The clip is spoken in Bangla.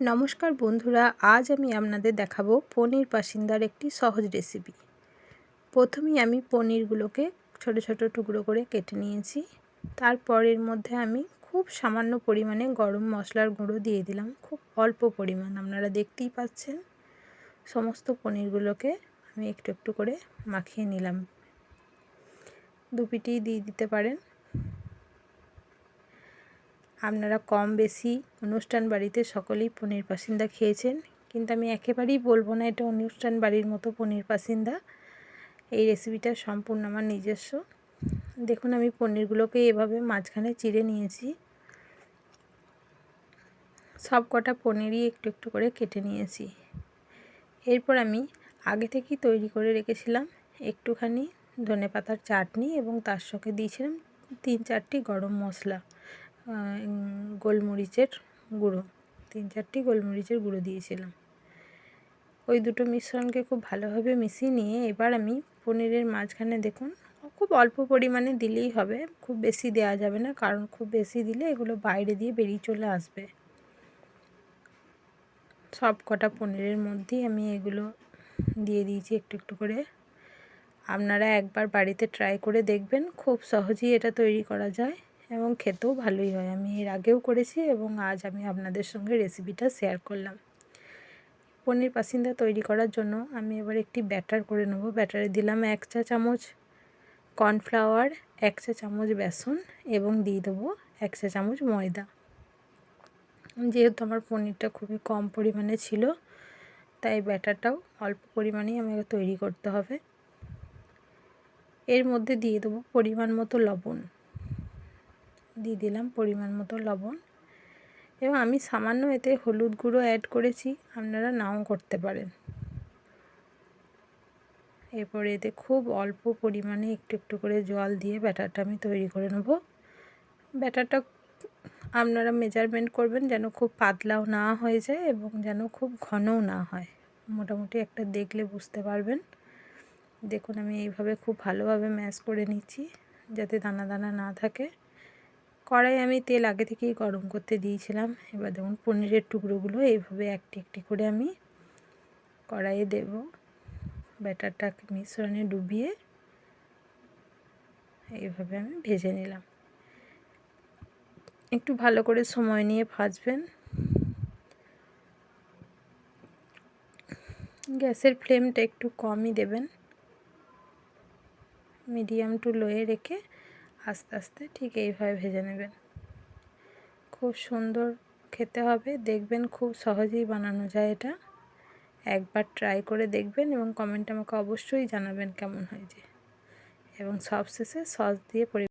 নমস্কার বন্ধুরা, আজ আমি আপনাদের দেখাবো পনির পাসিন্দার একটি সহজ রেসিপি প্রথমেই আমি পনিরগুলোকে ছোট ছোট টুকরো করে কেটে নিয়েছি। তারপর এর মধ্যে আমি খুব সামান্য পরিমাণে গরম মশলার গুঁড়ো দিয়ে দিলাম। খুব অল্প পরিমাণ, আপনারা দেখতেই পাচ্ছেন। সমস্ত পনিরগুলোকে আমি একটু একটু করে মাখিয়ে নিলাম। দুপিটি দিয়ে দিতে পারেন। আপনারা কম বেশি অনুষ্ঠান বাড়িতে সকলেই পনির পাসিন্দা খেয়েছেন। কিন্তু আমি একেবারেই বলব না, এটা অনুষ্ঠান বাড়ির মতো পনির পাসিন্দা। এই রেসিপিটা সম্পূর্ণ আমার নিজস্ব। দেখুন, আমি পনিরগুলোকে এভাবে মাঝখানে চিড়ে নিয়েছি। সব কটা পনিরই একটু একটু করে কেটে নিয়েছি। এরপর আমি আগে থেকেই তৈরি করে রেখেছিলাম একটুখানি ধনে পাতার চাটনি এবং তার সঙ্গে দিয়েছিলাম তিন চারটি গরম মশলা। গোলমরিচের গুঁড়ো। তিন চারটি গোলমরিচের গুঁড়ো দিয়েছিলাম। ওই দুটো মিশ্রণকে খুব ভালোভাবে মিশিয়ে নিয়ে এবার আমি পনিরের মাঝখানে দেখুন, খুব অল্প পরিমাণে দিলেই হবে। খুব বেশি দেওয়া যাবে না, কারণ খুব বেশি দিলে এগুলো বাইরে দিয়ে বেরিয়ে চলে আসবে। সব কটা পনিরের মধ্যেই আমি এগুলো দিয়ে দিয়েছি একটু একটু করে। আপনারা একবার বাড়িতে ট্রাই করে দেখবেন, খুব সহজেই এটা তৈরি করা যায়। এবং খেতেও ভালোই হয়। আমি এর আগেও করেছি এবং আজ আমি আপনাদের সঙ্গে রেসিপিটা শেয়ার করলাম। পনির পাসিন্দা তৈরি করার জন্য আমি এবার একটি ব্যাটার করে নেব। ব্যাটারে দিলাম এক চা চামচ কর্নফ্লাওয়ার এক চা চামচ বেসন এবং দিয়ে দেবো এক চা চামচ ময়দা। যেহেতু আমার পনিরটা খুবই কম পরিমাণে ছিল, তাই ব্যাটারটাও অল্প পরিমাণেই আমাকে তৈরি করতে হবে। এর মধ্যে দিয়ে দেবো পরিমাণ মতো লবণ। দিয়ে দিলাম পরিমাণ মতো লবণ। এবং আমি সামান্য এতে হলুদ গুঁড়ো অ্যাড করেছি, আপনারা নাও করতে পারেন। এরপর এতে খুব অল্প পরিমাণে একটু একটু করে জল দিয়ে ব্যাটারটা আমি তৈরি করে নেব। ব্যাটারটা আপনারা মেজারমেন্ট করবেন যেন খুব পাতলাও না হয়ে যায় এবং যেন খুব ঘনও না হয়। মোটামুটি একটা দেখলে বুঝতে পারবেন। দেখুন, আমি এইভাবে খুব ভালোভাবে ম্যাশ করে নিচ্ছি যাতে দানা দানা না থাকে। কড়াই আমি তেল আগে থেকেই গরম করতে দিয়েছিলাম। এবার দেখুন পনিরের টুকরোগুলো এইভাবে একটি একটি করে আমি কড়াইয়ে দেব। ব্যাটারটা মিশ্রণে ডুবিয়ে এইভাবে আমি ভেজে নিলাম। একটু ভালো করে সময় নিয়ে ভাজবেন। গ্যাসের ফ্লেমটা একটু কমই দেবেন। মিডিয়াম টু লোয়ে রেখে আস্তে আস্তে ঠিক এইভাবে ভেজে নেবেন। খুব সুন্দর খেতে হবে। দেখবেন খুব সহজেই বানানো যায় এটা। একবার ট্রাই করে দেখবেন এবং কমেন্ট আমাকে অবশ্যই জানাবেন কেমন হয়েছে। এবং সবশেষে সস দিয়ে পরি